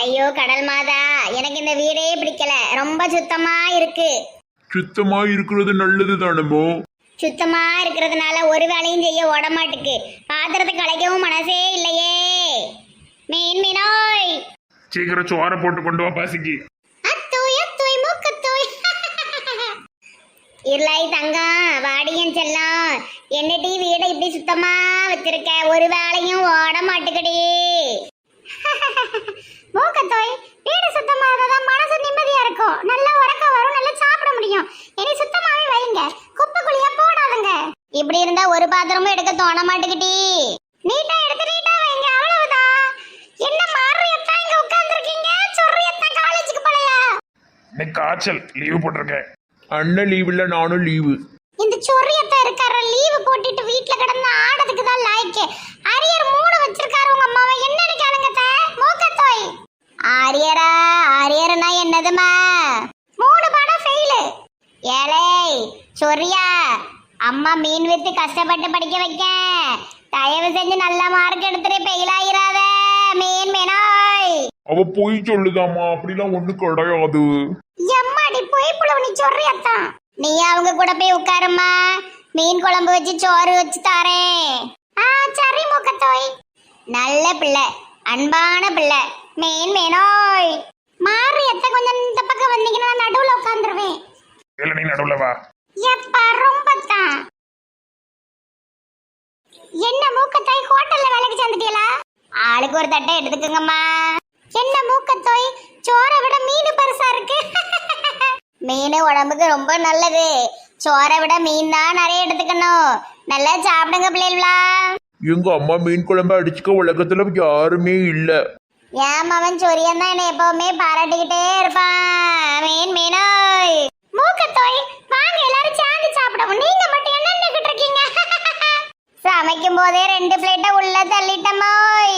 ஐயோ கடல் மாதா எனக்கு இந்த வீடே பிடிக்கல. ரொம்ப சுத்தமா இருக்கு. சுத்தமா இருக்கிறது நல்லது தானமோ? சுத்தமா இருக்கிறதுனால ஒரு வேலையும் செய்ய ஓட மாட்டுக்கு பாத்திரத்தை கலைக்கவும் மனசே இல்லையே. மீன் மீனோய். சீக்கிரம் சோற போட்டு கொண்டு வா பசிக்கு. அத்தோய் அத்தோய் மூக்கத்தோய். இருளாய் தங்கம் வாடியன் செல்லம் என்னடி வீடை இப்படி சுத்தமா வச்சிருக்க? ஒரு வேலையும் ஓட மாட்டுக்கடி மூக்கத்தோய் வீடு சுத்தமா இருந்தாதான் மனசு நிம்மதியா இருக்கும். நல்லா உறக்கம் வரும் நல்லா சாப்பிட முடியும். இனி சுத்தமாவே வைங்க குப்பை குழியா போடாதுங்க. இப்படி இருந்தா ஒரு பாத்திரமும் எடுக்க தோண மாட்டுக்கிட்டி. நீட்டா எடுத்து நீட்டா வைங்க. அவ்வளவுதான். என்ன மாறியத்தான் இங்க உட்கார்ந்துருக்கீங்க? சொல்றியத்தான் காலேஜுக்கு போலையா? இன்னைக்கு காய்ச்சல். லீவு போட்டிருக்கேன். அண்ணன் லீவ் இல்ல நானும் லீவு. ஆரியரா ஆரியர்னா என்னதுமா மூணு பாடம் ஃபெயிலு ஏலே சொரியா அம்மா மீன் வித்து கஷ்டப்பட்டு படிக்க வைக்க. தயவு செஞ்சு நல்ல மார்க் எடுத்துட்டு ஃபெயில் ஆயிராத. மீன் மீனாய். அவ பொய் சொல்லுதாம்மா அப்படிலாம் ஒண்ணு கிடையாது. எம்மாடி போய் புலவனி சொல்றியத்தான் நீ அவங்க கூட போய் உட்காருமா மீன் குழம்பு வச்சு சோறு வச்சு தாரேன் ஆ சரி முக்கத்தோய். நல்ல பிள்ளை. அன்பான பிள்ளை. மீன் மீனோய். மாறி எத்த கொஞ்சம் இந்த பக்கம் வந்தீங்கன்னா நடுவுல உட்காந்துருவேன் இல்ல நீ நடுவுல வா. எப்பா ரொம்ப தான். என்ன மூக்கத்தோய் ஹோட்டல்ல வேலைக்கு சேர்ந்துட்டீங்களா ஆளுக்கு ஒரு தட்டை எடுத்துக்கோங்கம்மா. என்ன மூக்கத்தோய்? சோறை விட மீன் பெருசா இருக்கு. மீன் உடம்புக்கு ரொம்ப நல்லது. சோறை விட மீன் தான் நிறைய எடுத்துக்கணும். நல்லா சாப்பிடுங்க பிள்ளைகளா. எங்க அம்மா மீன் குழம்பு அடிச்சுக்க உலகத்துல யாருமே இல்ல. அவன் சொரியன் தான் என்னை எப்பவுமே பாராட்டிக்கிட்டே இருப்பான். மீன் மீனோய். மூக்கத்தோய் வாங்க எல்லாரும் சேர்ந்து சாப்பிடுவோம். நீங்க மட்டும் என்ன நின்னுகிட்டு இருக்கீங்க? சமைக்கும் போதே ரெண்டு பிளேட்ட உள்ள தள்ளிட்டமோய்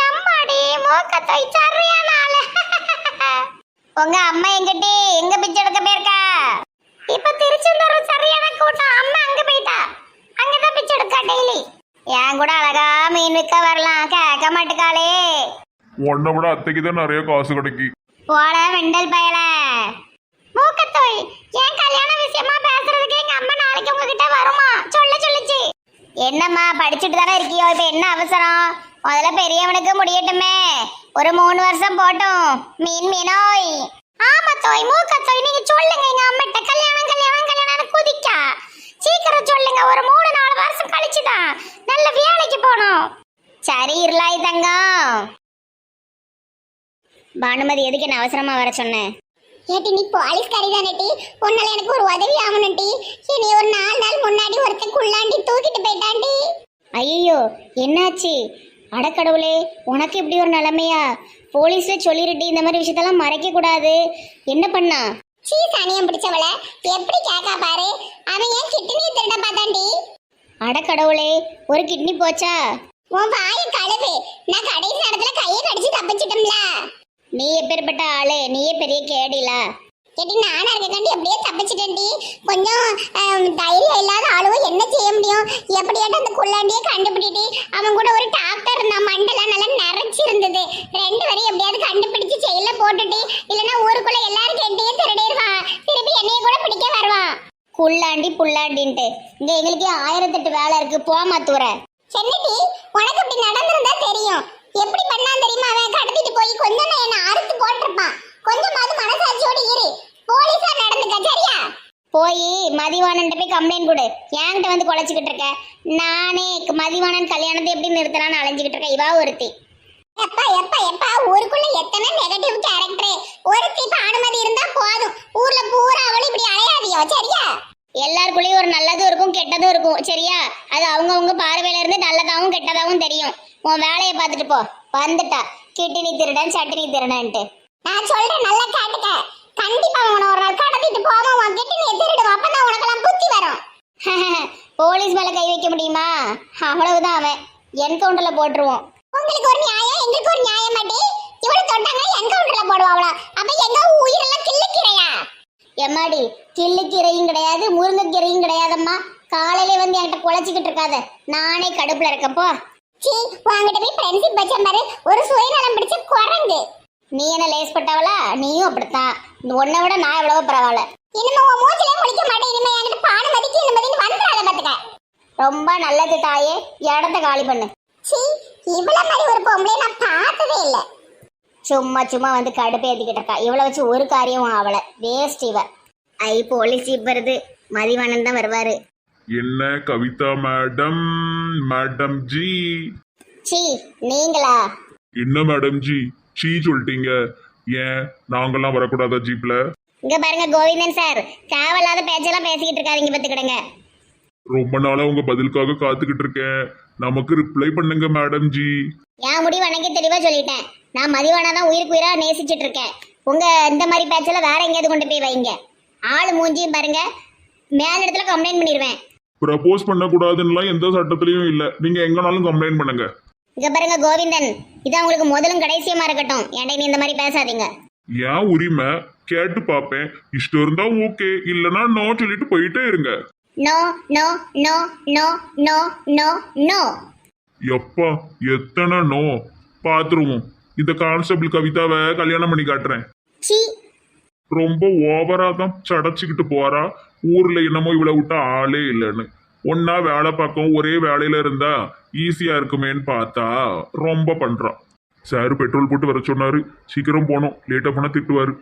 எம்மாடி மூக்கத்தோய் சரியான ஆளு. உங்க அம்மா எங்கிட்டே எங்க பிச்சை எடுக்க போயிருக்கா இப்ப திருச்செந்தூர் சரியான கூட்டம் அம்மா அங்க போயிட்டா அங்கதான் பிச்சை எடுக்கா டெய்லி என் கூட அழகா மீன் விற்க வரலாம் கேட்க மாட்டுக்காளே உன்னை விட அத்தைக்கு தான் நிறைய காசு கிடைக்கி. போட வெண்டல் பயல. மூக்கத்தோய் என் கல்யாண விஷயமா பேசுறதுக்கு எங்க அம்மா நாளைக்கு உங்ககிட்ட வருமா? சொல்ல சொல்லுச்சு. என்னம்மா படிச்சுட்டு தானே இருக்கியோ? இப்ப என்ன அவசரம்? முதல்ல பெரியவனுக்கு முடியட்டுமே. ஒரு மூணு வருஷம் போட்டும். மீன் மீனோய். ஆமா தோய் மூக்கத்தோய் நீங்க சொல்லுங்க. எங்க அம்மிட்ட கல்யாணம் கல்யாணம் கல்யாணம் குதிக்கா. சீக்கிரம் சொல்லுங்க. ஒரு மூணு நாலு வருஷம் கழிச்சுதான் நல்ல வேலைக்கு போனோம் சரி இருளாய் தங்கம். பானுமதி எதுக்கு என்ன அவசரமா வர சொன்னேன் ஏட்டி நீ போலீஸ்காரி தானேட்டி உன்னால எனக்கு ஒரு உதவி ஆகணும்டி இனி ஒரு நாலு நாள் முன்னாடி ஒருத்தன் குள்ளாண்டி தூக்கிட்டு போயிட்டாண்டி ஐயோ என்னாச்சு? அடக்கடவுளே உனக்கு இப்படி ஒரு நிலைமையா? போலீஸ்ல சொல்லிருட்டி இந்த மாதிரி விஷயத்தெல்லாம் மறைக்க கூடாது. என்ன பண்ணா? சீ சனியம் பிடிச்சவள. எப்படி கேக்கா பாரு. அவன் ஏன் கிட்னி திருட பார்த்தாண்டி அடக்கடவுளே ஒரு கிட்னி போச்சா? உன் வாயை கழுவு. நான் கடைசி நேரத்துல கையை கடிச்சு தப்பிச்சிட்டோம்ல. நீ எப்பேற்பட்ட ஆளு? நீயே பெரிய கேடிலா. கேட்டி நானா இருக்கக்காண்டி அப்படியே தப்பிச்சிட்டேன்டி. கொஞ்சம் தைரியம் இல்லாத ஆளுவும் என்ன செய்ய முடியும்? எப்படியாட்ட அந்த குள்ளாண்டியே கண்டுபிடிட்டி அவன் கூட ஒரு டாக்டர் இருந்தான் மண்டெல்லாம் நல்லா நிறைச்சிருந்தது ரெண்டு வரையும் எப்படியாவது கண்டுபிடிச்சு செயல போட்டுட்டு இல்லைன்னா ஊருக்குள்ள எல்லாரும் கெட்டியும் திருடிடுவான் திருப்பி என்னைய கூட பிடிக்க வருவான் குள்ளாண்டி புள்ளாண்டின்ட்டு. இங்க எங்களுக்கு ஆயிரத்தெட்டு வேலை இருக்கு. போமா தூர. சென்னிட்டி உனக்கு இப்படி நடந்திருந்தா தெரியும். எப்படி பண்ணான் தெரியுமா? அவன் கடத்திட்டு போய் கொஞ்சம் என்ன அறுத்து போட்டிருப்பான். கொஞ்சமாவது மனசாட்சியோட இரு. போலீஸா நடந்துக்க சரியா? போய் மதிவாணன் போய் கம்ப்ளைண்ட் கொடு. என்கிட்ட வந்து குலைச்சிக்கிட்டு இருக்க. நானே மதிவாணன் கல்யாணத்தை எப்படி நிறுத்தலாம்னு அலைஞ்சிக்கிட்டு இருக்கேன். இவா ஒருத்தி. எப்பா எப்பா எப்பா? ஊருக்குள்ள எத்தனை நெகட்டிவ் கேரக்டர் ஒருத்தி இப்ப அனுமதி இருந்தா போதும். ஊர்ல பூரா அவளும் இப்படி அலையாதியோ சரியா? எல்லாருக்குள்ளேயும் ஒரு நல்லதும் இருக்கும் கெட்டதும் இருக்கும் சரியா? அது அவங்கவுங்க பார்வையில இருந்து நல்லதாகவும் கெட்டதாவும் தெரியும். உன் வேலையை பார்த்துட்டு போ. வந்துட்டா. கிட்டினி திருடன் சட்டினி திருடன்ட்டு. நான் சொல்றேன் நல்லா கேட்டுக்க. கண்டிப்பா உன ஒரு நாள் கடத்திட்டு போவோம் உன் கிட்டினியை நீ திருடுவோம் அப்பதான் உனக்கெல்லாம் புத்தி வரும். போலீஸ் மேல கை வைக்க முடியுமா? அவ்வளவுதான் அவன். என்கவுண்டர்ல போட்டுருவோம். உங்களுக்கு ஒரு நியாயம் எங்களுக்கு ஒரு நியாயம் மாட்டி இவ்வளவு தொட்டாங்க என்கவுண்டர்ல போடுவாங்களா அப்ப எங்க உயிரெல்லாம் கிள்ளுக்கிறையா எம்மாடி கிள்ளுக்கீரையும் கிடையாது முருங்கைக்கீரையும் கிடையாதம்மா. காலையில வந்து என்கிட்ட குழச்சிக்கிட்டு இருக்காத. நானே கடுப்புல இருக்கப்போ சீ வாங்கிட்ட போய் ஃப்ரெண்ட்ஷிப் வச்ச மாதிரி ஒரு சுயநலம் பிடிச்ச குரங்கு. நீ என்ன லேஸ் பட்டவளா? நீயும் அப்படித்தான். இந்த உன்னை விட நான் எவ்வளவோ பரவாயில்ல. இனிமே உன் மூச்சிலே முடிக்க மாட்டேன். இனிமே என்கிட்ட பானுமதிக்கு இனிமதின்னு வந்துடாத பாத்துக்க. ரொம்ப நல்லது தாயே. இடத்த காலி பண்ணு. சீ இவ்வளவு மாதிரி ஒரு பொம்பளை நான் பார்த்ததே இல்ல. சும்மா சும்மா வந்து கடுப்பு ஏத்திக்கிட்டு இருக்கா. இவளை வச்சு ஒரு காரியம் ஆவலை. வேஸ்ட் இவ. ஐ போலீஸ் இப்ப வருது. மதிவானன் தான் வருவாரு. என்ன கவிதா மேடம் மேடம் ஜி. சீ நீங்களா? என்ன மேடம் ஜி? சீ சொல்லிட்டீங்க. ஏன்? நாங்கெல்லாம் வரக்கூடாதா ஜீப்ல? இங்க பாருங்க கோவிந்தன் சார். தேவையில்லாத பேச்செல்லாம் பேசிக்கிட்டு இருக்காதீங்க பத்துக்கிடுங்க ரொம்ப நாளா உங்க பதிலுக்காக காத்துக்கிட்டு இருக்கேன். நமக்கு ரிப்ளை பண்ணுங்க மேடம் ஜி. என் முடிவு அன்னைக்கு தெளிவா சொல்லிட்டேன். நான் மதிவானா தான் உயிருக்கு உயிரா நேசிச்சிட்டு இருக்கேன். உங்க இந்த மாதிரி பேச்செல்லாம் வேற எங்கேயாவது கொண்டு போய் வைங்க. ஆள் மூஞ்சியும் பாருங்க. மேல இடத்துல கம்ப்ளைண்ட் பண்ணிடுவேன். ப்ரப்போஸ் பண்ணக்கூடாதுன்னுலாம் எந்த சட்டத்திலையும் இல்ல. நீங்க எங்கனாலும் கம்ப்ளைண்ட் பண்ணுங்க. இங்க பாருங்க கோவிந்தன். இதான் உங்களுக்கு முதலும் கடைசியமா இருக்கட்டும். என்கிட்ட நீ இந்த மாதிரி பேசாதீங்க. ஏன் உரிமை? கேட்டு பார்ப்பேன். இஷ்டம் இருந்தா ஓகே இல்லைன்னா நோ சொல்லிட்டு போயிட்டே இருங்க. No no no no no no no எப்பா எத்தனை நோ பாத்துருவோம். இந்த கான்ஸ்டபிள் கவிதாவை கல்யாணம் பண்ணி காட்டுறேன். சி ரொம்ப ஓவரா தான் சடைச்சிக்கிட்டு போறா. ஊர்ல என்னமோ இவளை விட்டா ஆளே இல்லைன்னு. ஒன்னா வேலை பார்க்கவும் ஒரே வேலையில இருந்தா ஈஸியா இருக்குமேன்னு பார்த்தா ரொம்ப பண்றான் சார் பெட்ரோல் போட்டு வர சொன்னாரு. சீக்கிரம் போனோம் லேட்டா போனா திட்டுவாரு.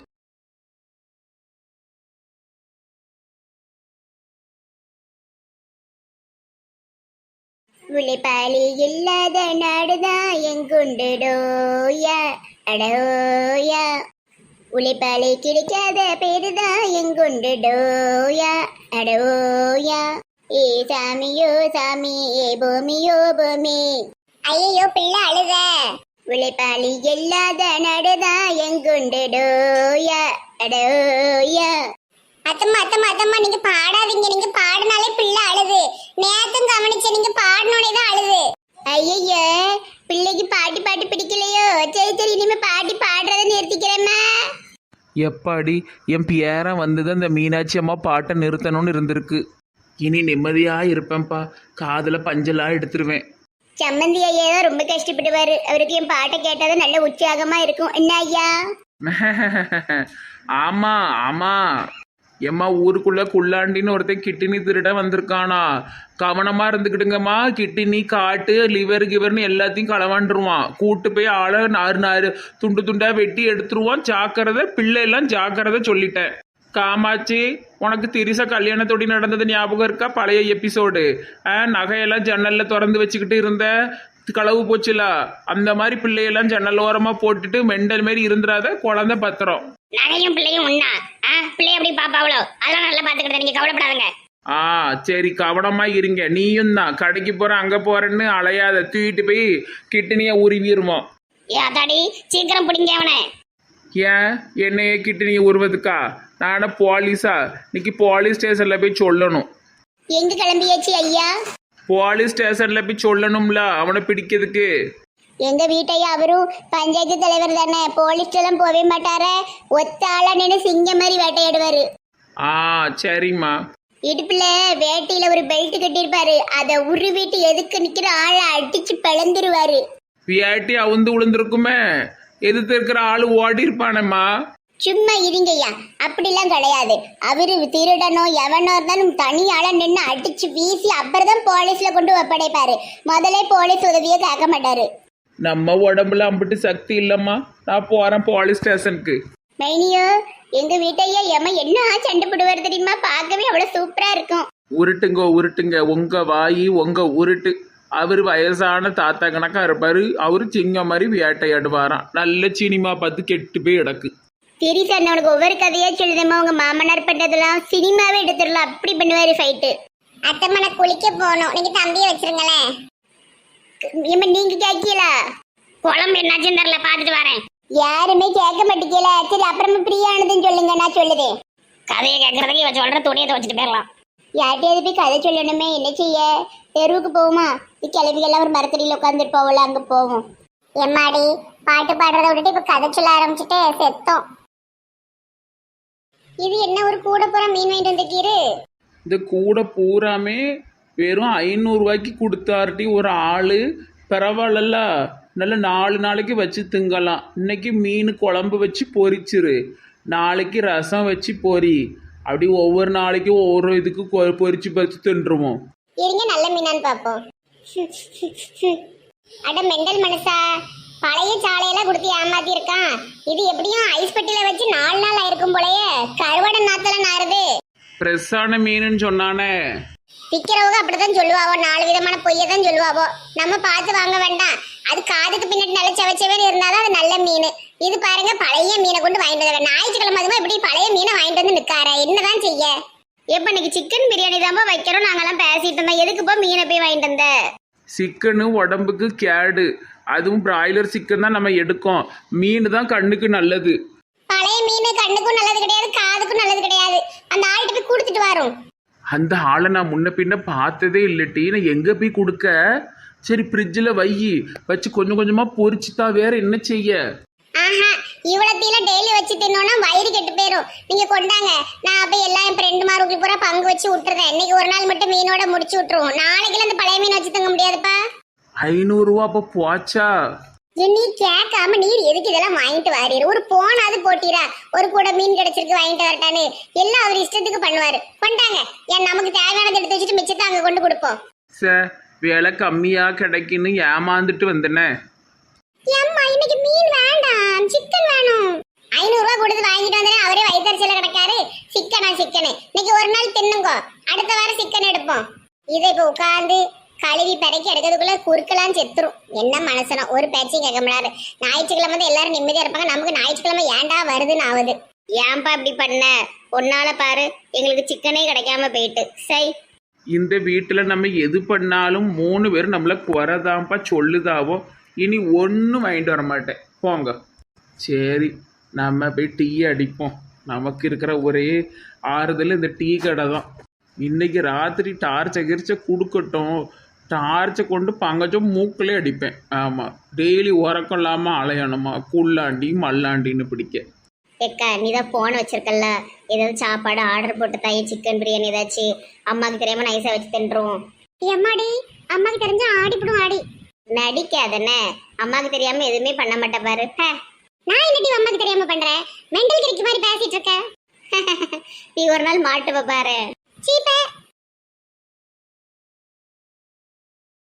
உழைப்பாளி இல்லாத நாடுதான் எங்குண்டுடோயா? அடோயா. உழைப்பாலே கிடைக்காத பேருதான் எங்குண்டு டோயா அடோயா ஏ சாமியோ சாமி ஏ பூமியோ பூமி. ஐயோ பிள்ளை அழுத. உழைப்பாளி இல்லாத நடுதான் எங்குண்டு டோயா அடோயா அத்தம்மா அத்தம்மா அத்தம்மா நீங்க பாடாதீங்க நீங்க பாடினாலே பிள்ளை அழுது நேத்தும் கவனிச்ச நீங்க பாடினோடனே தான் அழுது ஐயய்ய பிள்ளைக்கு பாட்டி பாட்டு பிடிக்கலையோ சரி சரி இனிமே பாட்டி பாடுறத நிறுத்திக்கிறேம்மா எப்பாடி? என் பேரன் வந்தது அந்த மீனாட்சி அம்மா பாட்டை நிறுத்தணும்னு இருந்திருக்கு. இனி நிம்மதியாக இருப்பேன்ப்பா. காதில் பஞ்செல்லாம் எடுத்துருவேன். சம்மந்தி ஐயா தான் ரொம்ப கஷ்டப்படுவாரு. அவருக்கு என் பாட்டை கேட்டாதான் நல்ல உற்சாகமா இருக்கும். என்ன ஐயா? ஆமாம் ஆமாம் எம்மா ஊருக்குள்ளே குள்ளாண்டின்னு ஒருத்தன் கிட்டினி திருட வந்திருக்கானா? கவனமாக இருந்துக்கிட்டுங்கம்மா கிட்னி காட்டு லிவர் கிவர்னு எல்லாத்தையும் களவாண்டுருவான். கூட்டு போய் ஆளை நாறு நாறு துண்டு துண்டாக வெட்டி எடுத்துருவான். ஜாக்கிரதை பிள்ளையெல்லாம் ஜாக்கிரதை சொல்லிட்டேன். காமாட்சி உனக்கு திரிசா கல்யாணத்தோடி நடந்தது ஞாபகம் இருக்கா? பழைய எபிசோடு. நகையெல்லாம் ஜன்னலில் திறந்து வச்சுக்கிட்டு இருந்த களவு போச்சுல. அந்த மாதிரி பிள்ளையெல்லாம் ஜன்னல் ஓரமாக போட்டுட்டு மெண்டல் மாரி இருந்துடாத குழந்தை பத்திரம். நகையும் பிள்ளையும் ஆ? பிள்ளை எப்படி பாப்பாவளோ அதெல்லாம் நல்லா பாத்துக்கிட்டேன் நீங்க கவலைப்படாதுங்க. ஆ சரி கவனமா இருங்க. நீயும் தான். கடைக்கு போறேன் அங்க போறேன்னு அலையாத. தூக்கிட்டு போய் கிட்டனியா உருவிடுவோம். ஏ அதாடி. சீக்கிரம் பிடிங்க அவனை. ஏன்? என்னைய கிட்டனிய உருவதுக்கா? நானும் போலீஸா? இன்னைக்கு போலீஸ் ஸ்டேஷன்ல போய் சொல்லணும். எங்க கிளம்பியாச்சு ஐயா? போலீஸ் ஸ்டேஷன்ல போய் சொல்லணும்ல அவனை பிடிக்கிறதுக்கு. எங்க வீட்டையா அவரும் பஞ்சாயத்து தலைவர் தானே போலீஸ் எல்லாம் போவே மாட்டாரே. ஒத்த ஆளா நின்று சிங்கம் மாதிரி வேட்டையாடுவாரு. ஆ சரிம்மா. இடுப்புல வேட்டையில ஒரு பெல்ட் கட்டியிருப்பாரு. அதை உருவிட்டு எதுக்கு நிக்கிற ஆளை அடிச்சு பிளந்துருவாரு. வியாட்டி அவுந்து விழுந்திருக்குமே எதிர்த்து இருக்கிற ஆளு ஓடி இருப்பானம்மா. சும்மா இருங்கய்யா. அப்படிலாம் கிடையாது. அவரு திருடனோ எவனோ இருந்தாலும் தனியால நின்று அடிச்சு வீசி அப்புறம் தான் போலீஸ்ல கொண்டு ஒப்படைப்பாரு. முதல்ல போலீஸ் உதவியை கேட்க மாட்டாரு. நம்ம உடம்புல அம்பிட்டு சக்தி இல்லம்மா. நான் போறேன் போலீஸ் ஸ்டேஷனுக்கு மைனியோ எங்க வீட்டையா ஏமா என்ன சண்டை போடுவார் தெரியுமா? பார்க்கவே அவ்வளவு சூப்பரா இருக்கும். உருட்டுங்க உருட்டுங்க. உங்க வாயி உங்க உருட்டு. அவர் வயசான தாத்தா கணக்கா இருப்பாரு. அவரு சிங்கம் மாதிரி வேட்டையாடுவாராம். நல்ல சினிமா பார்த்து கெட்டு போய் கிடக்கு. திரிசா உனக்கு ஒவ்வொரு கதையா சொல்லுதேம்மா. உங்க மாமனார் பண்ணதெல்லாம் சினிமாவே எடுத்துடலாம். அப்படி பண்ணுவாரு ஃபைட்டு அத்தம்மா நான் குளிக்க போகணும். நீங்க தம்பியை வச்சிருங்களேன். ஏமா நீங்க கேட்கல குழம்பு என்னாச்சுன்னு தெரியல பார்த்துட்டு வரேன். யாருமே கேட்க மாட்டேங்கல. சரி அப்புறமா பிரியானதுன்னு சொல்லுங்க நான் சொல்லுதேன். கதையை கேட்கறதுக்கு இவ சொல்ற துணியை துவச்சிட்டு போயிடலாம். யார்கிட்டயாவது போய் கதை சொல்லணுமே என்ன செய்ய? தெருவுக்கு போவோமா? கிளவிகள்லாம் ஒரு மரத்தடியில் உட்காந்துட்டு போகல அங்கே போவோம். எம்மாடி பாட்டு பாடுறத விட்டுட்டு இப்ப கதை சொல்ல ஆரம்பிச்சுட்டு செத்தோம். இது என்ன ஒரு கூட போற மீன் வாங்கிட்டு வந்திருக்கீரு இந்த கூட பூராமே வெறும் ஐநூறுரூவாய்க்கு கொடுத்தாருட்டி ஒரு ஆள். பரவாயில்லல்ல. நல்ல நாலு நாளைக்கு வச்சு திங்கலாம். இன்னைக்கு மீன் குழம்பு வச்சு பொரிச்சிரு. நாளைக்கு ரசம் வச்சு பொரி. அப்படி ஒவ்வொரு நாளைக்கும் ஒவ்வொரு இதுக்கு கொ- பொரிச்சு பொரிச்சு தின்றுவோம். இருங்க நல்ல மீனான்னு பார்ப்போம். அட மெண்டல் மனுஷா பழைய சாலையெல்லாம் கொடுத்து ஏமாத்தி இருக்கான் இது எப்படியும் ஐஸ் பெட்டியில வச்சு நாலு நாள் ஆயிருக்கும் போலயே. கருவாடை நாத்தல நாருது ஃப்ரெஷ்ஷான மீனுன்னு சொன்னானே. விக்கிறவங்க அப்படிதான் சொல்லுவாவோ நாலு விதமான பொய்யை தான் சொல்லுவாவோ. நம்ம பார்த்து வாங்க வேண்டாம். அது காதுக்கு பின்னாடி நல்ல செவச்சவன் இருந்தாதான் அது நல்ல மீன். இது பாருங்க பழைய மீனை கொண்டு வாங்கிட்டு வர ஞாயிற்றுக்கிழமை அதுமா இப்படி பழைய மீனை வாங்கிட்டு வந்து நிக்கார என்னதான் செய்ய? எப்ப இன்னைக்கு சிக்கன் பிரியாணி தான்ப்பா வைக்கிறோம்? நாங்கெல்லாம் பேசிட்டு இருந்தோம். எதுக்குப்பா மீனை போய் வாங்கிட்டு வந்த? சிக்கனு உடம்புக்கு கேடு. அதுவும் பிராய்லர் சிக்கன் தான் நம்ம எடுக்கோம். மீன் தான் கண்ணுக்கு நல்லது. பழைய மீன் கண்ணுக்கும் நல்லது கிடையாது காதுக்கும் நல்லது கிடையாது. அந்த ஆள்கிட்ட போய் கொடுத்துட்டு வரோம். அந்த ஆளை நான் முன்ன பின்ன பார்த்ததே இல்லட்டி நான் எங்கே போய் கொடுக்க? சரி ஃப்ரிட்ஜில் வை. வச்சு கொஞ்சம் கொஞ்சமாக பொரிச்சுத்தா வேற என்ன செய்ய? ஆஹா இவ்வளத்தையில டெய்லி வச்சு தின்னோம்னா வயிறு கெட்டு போயிரும். நீங்க கொண்டாங்க. நான் அப்ப எல்லாம் என் ஃப்ரெண்டு மாருக்கு பூரா பங்கு வச்சு விட்டுறேன். இன்னைக்கு ஒரு நாள் மட்டும் மீனோட முடிச்சு விட்டுருவோம். நாளைக்குல அந்த பழைய மீன் வச்சு தங்க முடியாதுப்பா. ஐநூறுரூவா அப்போ போச்சா? நீ கேட்காம நீர் எதுக்கு இதெல்லாம் வாங்கிட்டு வாரீரு? ஒரு போனாது போட்டீரா? ஒரு கூட மீன் கிடைச்சிருக்கு வாங்கிட்டு வரட்டான்னு. எல்லாம் அவர் இஷ்டத்துக்கு பண்ணுவாரு. கொண்டாங்க. ஏன் நமக்கு தேவையானதை எடுத்து வச்சுட்டு மிச்சத்தை அங்க கொண்டு கொடுப்போம். சே விலை கம்மியாக கிடைக்குன்னு ஏமாந்துட்டு வந்தேனே. ஏம்மா இன்னைக்கு மீன் வேண்டாம். சிக்கன் வேணும். ஐநூறு ரூபாய் கொடுத்து வாங்கிட்டு வந்தேன் அவரே வயிற்றுல கிடக்காரு. சிக்கனா சிக்கனு. இன்னைக்கு ஒரு நாள் தின்னுங்கோ. அடுத்த வாரம் சிக்கன் எடுப்போம். இதை இப்ப உட்காந்து கழுவி பெருக்கி எடுக்கிறதுக்குள்ள குறுக்கெல்லாம் செத்துரும். என்ன மனசனா? ஒரு பேச்சையும் கேட்க முடியாது. ஞாயிற்றுக்கிழமை வந்து எல்லாரும் நிம்மதியா இருப்பாங்க. நமக்கு ஞாயிற்றுக்கிழமை ஏன்டா வருதுன்னு ஆகுது ஏன்பா இப்படி பண்ண? ஒன்னால பாரு. எங்களுக்கு சிக்கனே கிடைக்காம போயிட்டு. சை. இந்த வீட்டில் நம்ம எது பண்ணாலும் மூணு பேரும் நம்மளை குறைதான்ப்பா சொல்லுதாவோ. இனி ஒன்றும் வாங்கிட்டு வர மாட்டேன். போங்க. சரி நம்ம போய் டீ அடிப்போம். நமக்கு இருக்கிற ஒரே ஆறுதல் இந்த டீ கடை தான். இன்னைக்கு ராத்திரி டார்ச்சை அகிரிச்ச கொடுக்கட்டும். டார்ச்சை கொண்டு பங்கஜம் மூக்கிலே அடிப்பேன். ஆமாம் டெய்லி உறக்கம் இல்லாமல் அலையணுமா? குள்ளாண்டி மல்லாண்டின்னு பிடிக்க. எக்கா நீ தான் போன் வச்சிருக்கல்ல? ஏதாவது சாப்பாடு ஆர்டர் போட்டு தாயே சிக்கன் பிரியாணி ஏதாச்சும் அம்மாக்கு தெரியாம நைஸா வச்சு தின்றோம் எம்மாடி அம்மாக்கு தெரிஞ்சா ஆடிப்படும் ஆடி. நடிக்காதனே அம்மாக்கு தெரியாம எதுவுமே பண்ண மாட்டே பாரு. ஹே. நான் என்னடி அம்மாக்கு தெரியாம பண்றேன் மெண்டல் கிரிக்கு மாதிரி பேசிட்டு இருக்க. நீ ஒரு நாள் மாட்டுவ பாரு. சீப்பே